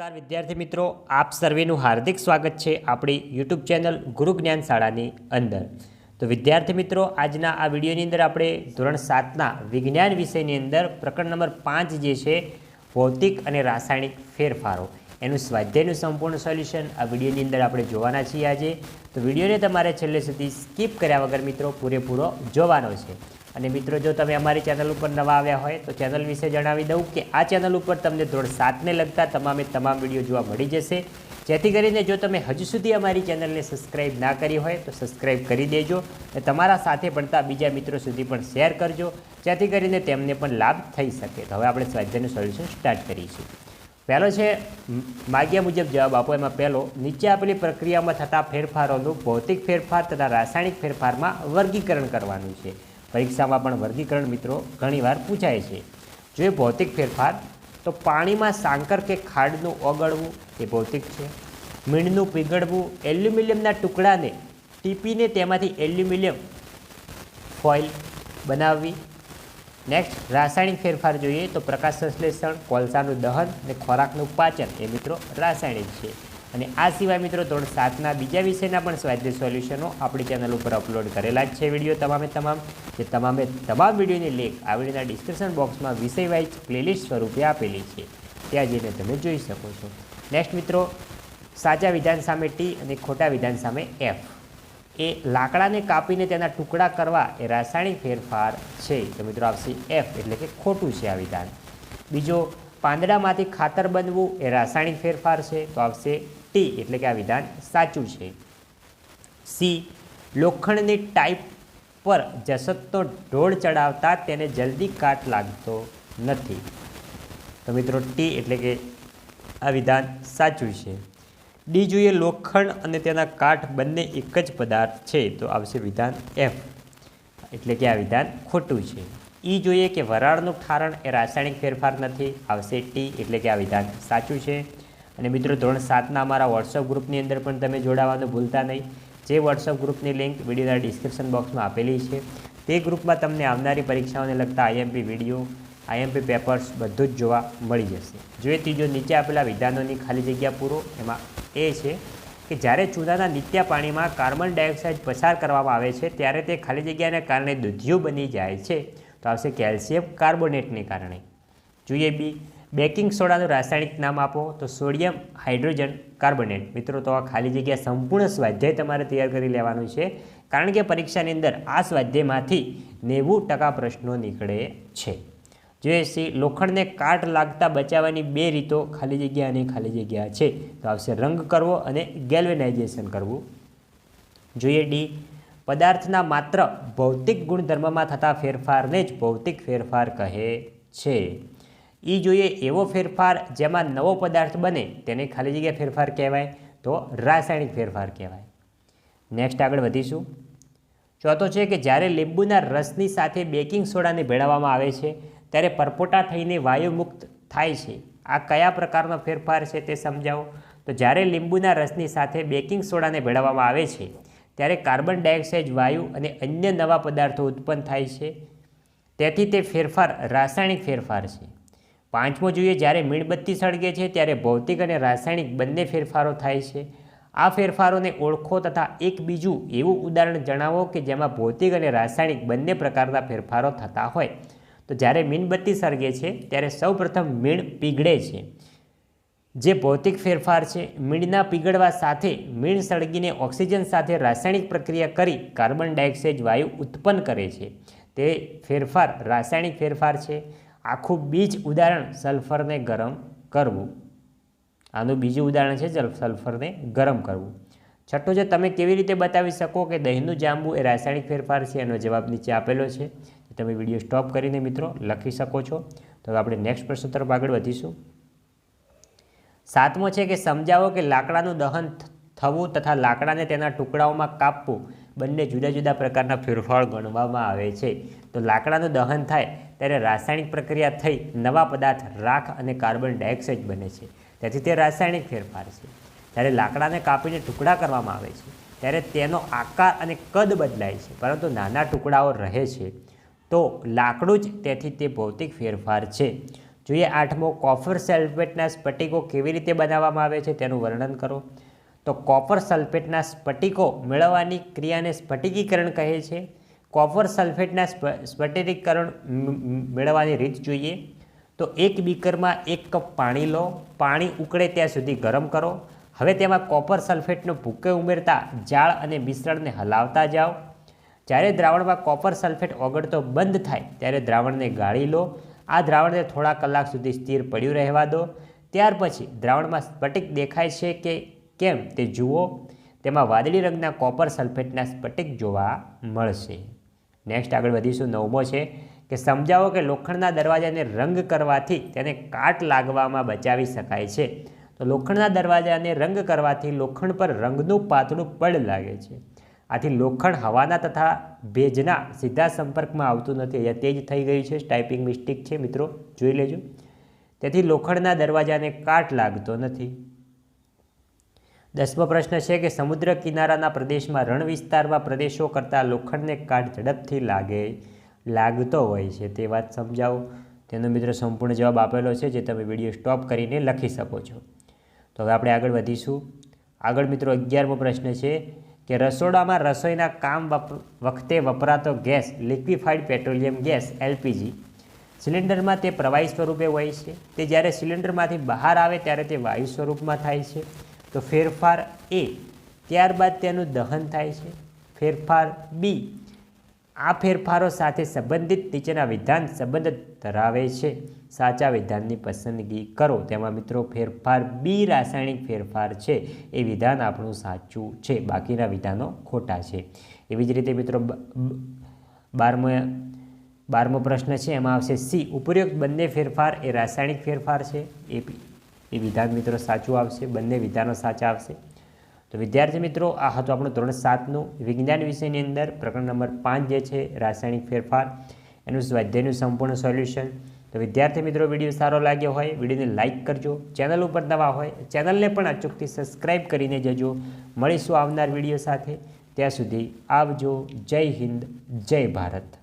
નમસ્કાર, વિદ્યાર્થી મિત્રો. આપ સર્વેનું હાર્દિક સ્વાગત છે આપણી યુટ્યુબ ચેનલ ગુરુ જ્ઞાન શાળાની અંદર. તો વિદ્યાર્થી મિત્રો, આજના આ વિડીયોની અંદર આપણે ધોરણ સાતના વિજ્ઞાન વિષયની અંદર પ્રકરણ નંબર પાંચ જે છે, ભૌતિક અને રાસાયણિક ફેરફારો. એનું સ્વાધ્યાયનું સંપૂર્ણ સોલ્યુશન આ વિડીયોની અંદર આપણે જોવાના છીએ આજે. તો વિડીયોને તમારે છેલ્લે સુધી સ્કીપ કર્યા વગર મિત્રો પૂરેપૂરો જોવાનો છે. અને મિત્રો, જો તમે અમારી ચેનલ ઉપર નવા આવ્યા હોય, તો ચેનલ વિશે જણાવી દઉં કે આ ચેનલ ઉપર તમને ધોરણ સાતને લગતા તમામે તમામ વીડિયો જોવા મળી જશે. જેથી કરીને જો તમે હજુ સુધી અમારી ચેનલને સબસ્ક્રાઇબ ના કરી હોય, તો સબસ્ક્રાઇબ કરી દેજો અને તમારા સાથે ભણતા બીજા મિત્રો સુધી પણ શેર કરજો, જેથી કરીને તેમને પણ લાભ થઈ શકે. તો હવે આપણે સ્વાધ્યાયનું સોલ્યુશન સ્ટાર્ટ કરીશું. પહેલો છે માગ્યા મુજબ જવાબ આપો. એમાં પહેલો, નીચે આપેલી પ્રક્રિયામાં થતા ફેરફારોનું ભૌતિક ફેરફાર તથા રાસાયણિક ફેરફારમાં વર્ગીકરણ કરવાનું છે. પરીક્ષામાં પણ વર્ગીકરણ મિત્રો ઘણીવાર પૂછાય છે. જો એ ભૌતિક ફેરફાર, તો પાણીમાં સાંકર કે ખાડનું ઓગળવું એ ભૌતિક છે. મીણનું પીગળવું એલ્યુમિનિયમના ટુકડાને, ટીપીને તેમાંથી એલ્યુમિનિયમ ફોઇલ બનાવવી. નેક્સ્ટ, રાસાયણિક ફેરફાર જોઈએ તો પ્રકાશ સંશ્લેષણ, કોલસાનું દહન અને ખોરાકનું પાચન એ મિત્રો રાસાયણિક છે. અને આ સિવાય મિત્રો ધોરણ સાતના બીજા વિષયના પણ સ્વાધ્યાય સોલ્યુશનો આપણી ચેનલ ઉપર અપલોડ કરેલા જ છે વીડિયો તમામે તમામ. જે તમામે તમામ વિડીયોની લિંક આ વિડીયોના ડિસ્ક્રિપ્શન બોક્સમાં વિષય વાઇઝ પ્લેલિસ્ટ સ્વરૂપે આપેલી છે. ત્યાં જઈને તમે જોઈ શકો છો. નેક્સ્ટ મિત્રો, સાચા વિધાન સામે ટી અને ખોટા વિધાન સામે એફ એ લાકડાને કાપીને તેના ટુકડા કરવા એ રાસાયણિક ફેરફાર છે. તો મિત્રો આવશે એફ એટલે કે ખોટું છે આ વિધાન. બીજો, પાંદડામાંથી ખાતર બનવું એ રાસાયણિક ફેરફાર છે. તો આવશે ટી એટલે કે આ વિધાન સાચું છે. સી લોખંડની ટાઈપ પર જસતનો ઢોળ ચડાવતા તેને જલ્દી કાટ લાગતો નથી. તો મિત્રો ટી એટલે કે આ વિધાન સાચું છે. ડી જોઈએ લોખંડ અને તેના કાઠ બંને એક જ પદાર્થ છે, તો આવશે વિધાન એફ એટલે કે આ વિધાન ખોટું છે. ઈ જોઈએ કે વરાળનું ઠારણ એ રાસાયણિક ફેરફાર નથી, આવશે ટી એટલે કે આ વિધાન સાચું છે. અને મિત્રો ધોરણ સાતના અમારા વોટ્સઅપ ગ્રુપની અંદર પણ તમે જોડાવાનું ભૂલતા નહીં. જે વોટ્સઅપ ગ્રુપની લિંક વિડીયોના ડિસ્ક્રિપ્શન બોક્સમાં આપેલી છે. તે ગ્રુપમાં તમને આવનારી પરીક્ષાઓને લગતા આઈએમપી વીડિયો આઈએમપી પેપર્સ બધું જ જોવા મળી જશે. જોઈએ ત્રીજો નીચે આપેલા વિધાનોની ખાલી જગ્યા પૂરો. એમાં એ છે કે જ્યારે ચૂનાના નિત્ય પાણીમાં કાર્બન ડાયોક્સાઇડ પસાર કરવામાં આવે છે, ત્યારે તે ખાલી જગ્યાને કારણે દૂધિયું બની જાય છે. તો આવશે કેલ્શિયમ કાર્બોનેટને કારણે. જોઈએ બી બેકિંગ સોડાનું રાસાયણિક નામ આપો તો સોડિયમ હાઇડ્રોજન કાર્બોનેટ. મિત્રો, તો આ ખાલી જગ્યા સંપૂર્ણ સ્વાધ્યાય તમારે તૈયાર કરી લેવાનું છે. કારણ કે પરીક્ષાની અંદર આ સ્વાધ્યાયમાંથી નેવું ટકા પ્રશ્નો નીકળે છે. જોઈએ સી લોખંડને કાટ લાગતા બચાવવાની બે રીતો ખાલી જગ્યા અને ખાલી જગ્યા છે, તો આવશે રંગ કરવો અને ગેલ્વેનાઇઝેશન કરવું. જોઈએ ડી, પદાર્થના માત્ર ભૌતિક ગુણધર્મમાં થતા ફેરફારને જ ભૌતિક ફેરફાર કહે છે. ઈ જોઈએ એવો ફેરફાર જેમાં નવો પદાર્થ બને તેને ખાલી જગ્યા ફેરફાર કહેવાય તો રાસાયણિક ફેરફાર કહેવાય. નેક્સ્ટ આગળ વધીશું. ચોથો છે કે જ્યારે લીંબુના રસની સાથે બેકિંગ સોડાને ભેળવવામાં આવે છે, ત્યારે પરપોટા થઈને વાયુ મુક્ત થાય છે. આ કયા પ્રકારનો ફેરફાર છે તે સમજાવો? તો જ્યારે લીંબુના રસની સાથે બેકિંગ સોડાને ભેળવવામાં આવે છે, ત્યારે કાર્બન ડાયોક્સાઇડ, વાયુ અને અન્ય નવા પદાર્થો ઉત્પન્ન થાય છે. તેથી તે ફેરફાર રાસાયણિક ફેરફાર છે. પાંચમો જોઈએ, જ્યારે મીણબત્તી સળગે છે, ત્યારે ભૌતિક અને રાસાયણિક બંને ફેરફારો થાય છે. આ ફેરફારોને ઓળખો તથા એક બીજું એવું ઉદાહરણ જણાવો કે જેમાં ભૌતિક અને રાસાયણિક બંને પ્રકારના ફેરફારો થતા હોય. તો જ્યારે મીણબત્તી સળગે છે, ત્યારે સૌપ્રથમ મીણ પીગળે છે. જે ભૌતિક ફેરફાર છે, મીણના પીગળવા સાથે મીણ સળગીને ઓક્સિજન સાથે રાસાયણિક પ્રક્રિયા કરી કાર્બન ડાયોક્સાઇડ વાયુ ઉત્પન્ન કરે છે. તે ફેરફાર રાસાયણિક ફેરફાર છે. આખું બીજ ઉદાહરણ સલ્ફરને ગરમ કરવું. આનું બીજું ઉદાહરણ છે સલ્ફરને ગરમ કરવું. છઠ્ઠું છે, તમે કેવી રીતે બતાવી શકો કે દહીંનું જાંબુ એ રાસાયણિક ફેરફાર છે? એનો જવાબ નીચે આપેલો છે. તમે વીડિયો સ્ટોપ કરીને મિત્રો લખી શકો છો. તો આપણે નેક્સ્ટ પ્રશ્ન તરફ આગળ વધીશું. સાતમો છે કે સમજાવો કે લાકડાનું દહન થવું તથા લાકડાને તેના ટુકડાઓમાં કાપવું બંને જુદા જુદા પ્રકારના ફેરફાર ગણવામાં આવે છે. તો લાકડાનું દહન થાય ત્યારે રાસાયણિક પ્રક્રિયા થઈ નવા પદાર્થ રાખ અને કાર્બન ડાયોક્સાઇડ બને છે. તેથી તે રાસાયણિક ફેરફાર છે. જ્યારે લાકડાને કાપીને ટુકડા કરવામાં આવે છે, ત્યારે તેનો આકાર અને કદ બદલાય છે, પરંતુ નાના ટુકડાઓ રહે છે. તો લાકડું જ તેથી તે ભૌતિક ફેરફાર છે. જોઈએ આઠમો, કોફર સેલ્ફેટના સ્ફટિકો કેવી રીતે બનાવવામાં આવે છે તેનું વર્ણન કરો. તો કોપર સલ્ફેટના સ્ફટિકો મેળવવાની ક્રિયાને સ્ફટિકીકરણ કહે છે. કોપર સલ્ફેટના સ્ફટિકીકરણ મેળવવાની રીત જોઈએ. તો એક બીકરમાં એક કપ પાણી લો. પાણી ઉકળે ત્યાં સુધી ગરમ કરો. હવે તેમાં કોપર સલ્ફેટનો ભૂકે ઉમેરતા જાળ અને મિશ્રણને હલાવતા જાઓ. જ્યારે દ્રાવણમાં કોપર સલ્ફેટ ઓગળતો બંધ થાય, ત્યારે દ્રાવણને ગાળી લો. આ દ્રાવણને થોડા કલાક સુધી સ્થિર પડ્યું રહેવા દો. ત્યાર પછી દ્રાવણમાં સ્ફટિક દેખાય છે કે કેમ તે જુઓ. તેમાં વાદળી રંગના કોપર સલ્ફેટના સ્ફટિક જોવા મળશે. નેક્સ્ટ આગળ વધીશું. નવમો છે કે સમજાવો કે લોખંડના દરવાજાને રંગ કરવાથી તેને કાટ લાગવામાં બચાવી શકાય છે. તો લોખંડના દરવાજાને રંગ કરવાથી લોખંડ પર રંગનું પાતળું પડ લાગે છે. આથી લોખંડ હવાના તથા ભેજના સીધા સંપર્કમાં આવતું નથી. અહીંયા તે જ થઈ ગયું છે. ટાઈપિંગ મિસ્ટેક છે મિત્રો. જોઈ લેજો. તેથી લોખંડના દરવાજાને કાટ લાગતો નથી. દસમો પ્રશ્ન છે કે સમુદ્ર કિનારાના પ્રદેશમાં રણ વિસ્તારમાં પ્રદેશો કરતાં લોખંડને કાટ ઝડપથી લાગે, લાગતો હોય છે. તે વાત સમજાવો. તેનો મિત્રો સંપૂર્ણ જવાબ આપેલો છે, જે તમે વીડિયો સ્ટોપ કરીને લખી શકો છો. તો હવે આપણે આગળ વધીશું. આગળ મિત્રો અગિયારમો પ્રશ્ન છે કે રસોડામાં રસોઈના કામ વખતે વપરાતો gas, liquefied petroleum gas, LPG, સિલિન્ડરમાં તે પ્રવાહી સ્વરૂપે હોય છે. તે જ્યારે સિલિન્ડરમાંથી બહાર આવે, ત્યારે તે વાયુ સ્વરૂપમાં થાય છે. તો ફેરફાર એ. ત્યારબાદ તેનું દહન થાય છે. ફેરફાર બી. આ ફેરફારો સાથે સંબંધિત નીચેના વિધાન સંબંધ ધરાવે છે. સાચા વિધાનની પસંદગી કરો. તેમાં મિત્રો, ફેરફાર બી રાસાયણિક ફેરફાર છે. એ વિધાન આપણું સાચું છે. બાકીના વિધાનો ખોટા છે. એવી જ રીતે મિત્રો બારમો બારમો પ્રશ્ન છે. એમાં આવશે સી. ઉપરોક્ત બંને ફેરફાર એ રાસાયણિક ફેરફાર છે. એ એ વિધાન મિત્રો સાચું આવશે, બંને વિધાનો સાચા આવશે. તો વિદ્યાર્થી મિત્રો, આ હતું આપણું ધોરણ સાતનું. વિજ્ઞાન વિષયની અંદર પ્રકરણ નંબર પાંચ જે છે, રાસાયણિક ફેરફાર, એનું સ્વાધ્યાયનું સંપૂર્ણ સોલ્યુશન. તો વિદ્યાર્થી મિત્રો, વીડિયો સારો લાગ્યો હોય, વિડીયોને લાઇક કરજો. ચેનલ ઉપર નવા હોય, ચેનલને પણ અચૂકથી સબસ્ક્રાઈબ કરીને જજો. મળીશું આવનાર વીડિયો સાથે. ત્યાં સુધી આવજો. જય હિન્દ, જય ભારત.